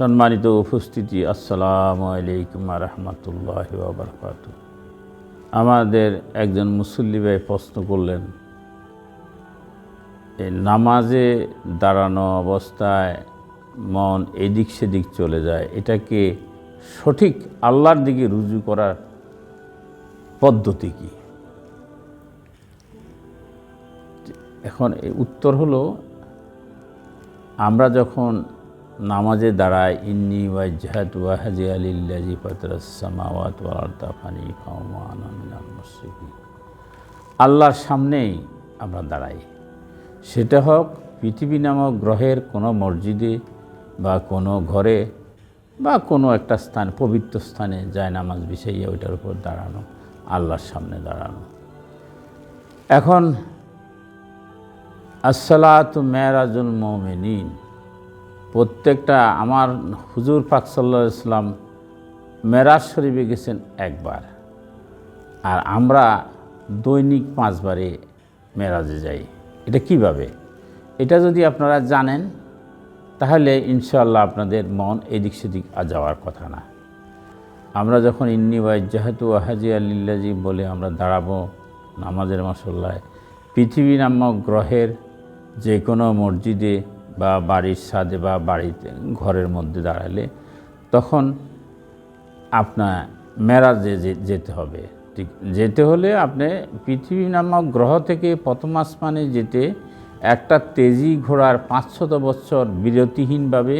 সম্মানিত উপস্থিতি, আসসালামু আলাইকুম রহমতুল্লাহ বারকাত আমাদের একজন মুসল্লি ভাই প্রশ্ন করলেন নামাজে দাঁড়ানো অবস্থায় মন এদিক সেদিক চলে যায় এটাকে সঠিক আল্লাহর দিকে রুজু করার পদ্ধতি কি? এখন উত্তর হলো, আমরা যখন নামাজে দাঁড়ায়, ইন্নি ওয়াজাহাত ওয়াহাজি আলিল্লাজি ফাতরাসসামাওয়াত ওয়াল আরদা হানিফা ওয়া আনা মিনাল আল্লাহর সামনেই আমরা দাঁড়াই। সেটা হোক পৃথিবী নামক গ্রহের কোনো মসজিদে বা কোনো ঘরে বা কোনো একটা স্থান, পবিত্র স্থানে যায় নামাজ বিছাইয়া ওইটার উপর দাঁড়ানো, আল্লাহর সামনে দাঁড়ানো। এখন, আসসালাতু মেরাজুল মোমেনিন। প্রত্যেকটা আমার হুজুর পাক ইসলাম মেরাজ শরীফে গেছেন একবার। আর আমরা দৈনিক পাঁচবারে মেরাজে যাই। এটা কীভাবে? এটা যদি আপনারা জানেন, তাহলে ইনশাল্লাহ আপনাদের মন এদিক সেদিক যাওয়ার কথা না। আমরা যখন ইন্নি যেহেতু হাজি আলিল্লাজি বলে আমরা দাঁড়াবো নামাজের মশল্লায় পৃথিবী নামক গ্রহের যে কোনো মসজিদে বা বাড়ির ছাদে বা বাড়িতে ঘরের মধ্যে দাঁড়ালে তখন আপনার মেরাজে যেতে হবে। ঠিক, যেতে হলে আপনি পৃথিবী নামক গ্রহ থেকে প্রথম আসমানে যেতে একটা তেজি ঘোড়ার পাঁচশত বছর বিরতিহীনভাবে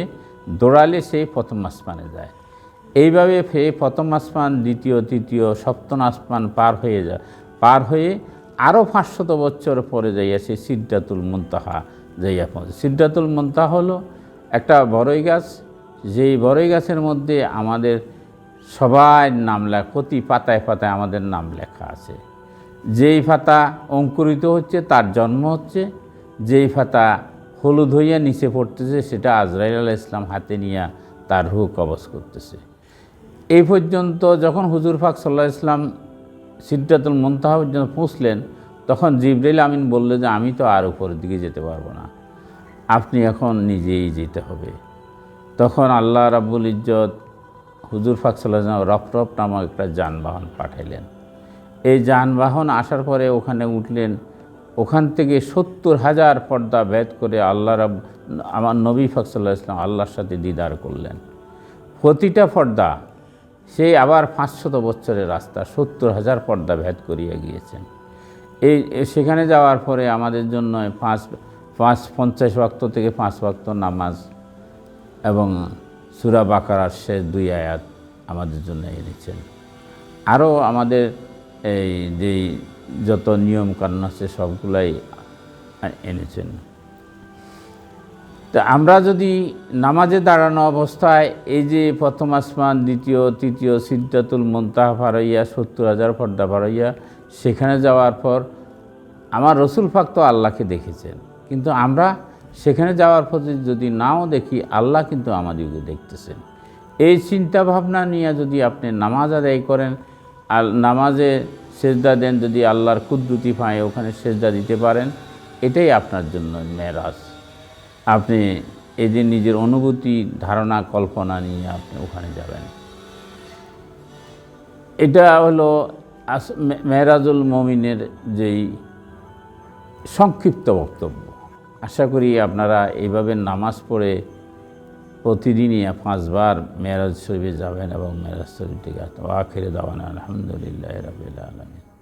দৌড়ালে সেই প্রথম আসমানে যায়। এইভাবে ফে, প্রথম আসমান, দ্বিতীয়, তৃতীয়, সপ্তম আসমান পার হয়ে যায়, পার হয়ে আরও পাঁচশত বছর পরে যাইয়া সে সিদ্ধাতুল মুন্তাহা যাইয়া পৌঁছে সিদ্ধাতুল মুন্তাহা হলো একটা বড়ই গাছ। যেই বড়ই গাছের মধ্যে আমাদের সবাই নাম লেখা প্রতি পাতায় পাতায় আমাদের নাম লেখা আছে। যেই পাতা অঙ্কুরিত হচ্ছে, তার জন্ম হচ্ছে। যেই পাতা হলুদ হইয়া নিচে পড়তেছে, সেটা আজরাইল আলাহ ইসলাম হাতে নিয়ে তার রুহ কবচ করতেছে। এই পর্যন্ত যখন হুজুর ফাক সাল্লাহ ইসলাম সিদ্ধাতুল মন্তাহা পর্যন্ত পৌঁছলেন তখন জিবরাইল আমিন বললে যে, আমি তো আর উপরের দিকে যেতে পারব না। আপনি এখন নিজেই যেতে হবে। তখন আল্লাহ রাব্বুল ইজ্জত হুজুর ফাক সাল্লাহ রফরফ নামক একটা যানবাহন পাঠাইলেন। এই যানবাহন আসার পরে ওখানে উঠলেন। ওখান থেকে সত্তর হাজার পর্দা ভেদ করে আল্লাহ রাব, আমার নবী ফাকসাল্লাহ ইসলাম আল্লাহর সাথে দিদার করলেন। প্রতিটা পর্দা, সেই আবার পাঁচশত বছরের রাস্তা, সত্তর হাজার পর্দা ভেদ করিয়া গিয়েছেন। এই সেখানে যাওয়ার পরে আমাদের জন্য পাঁচ পাঁচ, পঞ্চাশ ওয়াক্ত থেকে পাঁচ ওয়াক্ত নামাজ এবং সুরা বাকারার শেষ দুই আয়াত আমাদের জন্য এনেছেন আরও আমাদের এই যেই যত নিয়ম কানুন আছে সবগুলাই এনেছেন। তা আমরা যদি নামাজে দাঁড়ানো অবস্থায় এই যে প্রথম আসমান, দ্বিতীয়, তৃতীয় সিদ্ধাতুল মন্তাহা ফারাইয়া, সত্তর হাজার পর্দা ফারাইয়া সেখানে যাওয়ার পর আমার রসুল ফাক তো আল্লাহকে দেখেছেন। কিন্তু আমরা সেখানে যাওয়ার পর যদি নাও দেখি, আল্লাহ কিন্তু আমাদেরকে দেখতেছেন। এই চিন্তা ভাবনা নিয়ে যদি আপনি নামাজ আদায় করেন, আর নামাজে সেজদা দেন যদি আল্লাহর কুদ্রুতি পায় ওখানে সেজদা দিতে পারেন, এটাই আপনার জন্য মেরাজ। আপনি এদের নিজের অনুভূতি, ধারণা, কল্পনা নিয়ে আপনি ওখানে যাবেন। এটা হলো মেহরাজুল মমিনের যেই সংক্ষিপ্ত বক্তব্য, আশা করি আপনারা এইভাবে নামাজ পড়ে প্রতিদিনই পাঁচবার মেরাজ শরীফে যাবেন এবং মেরাজ শরীফ থেকে আখেরে দাওয়ান আলহামদুলিল্লাহ রবিল আলমিন।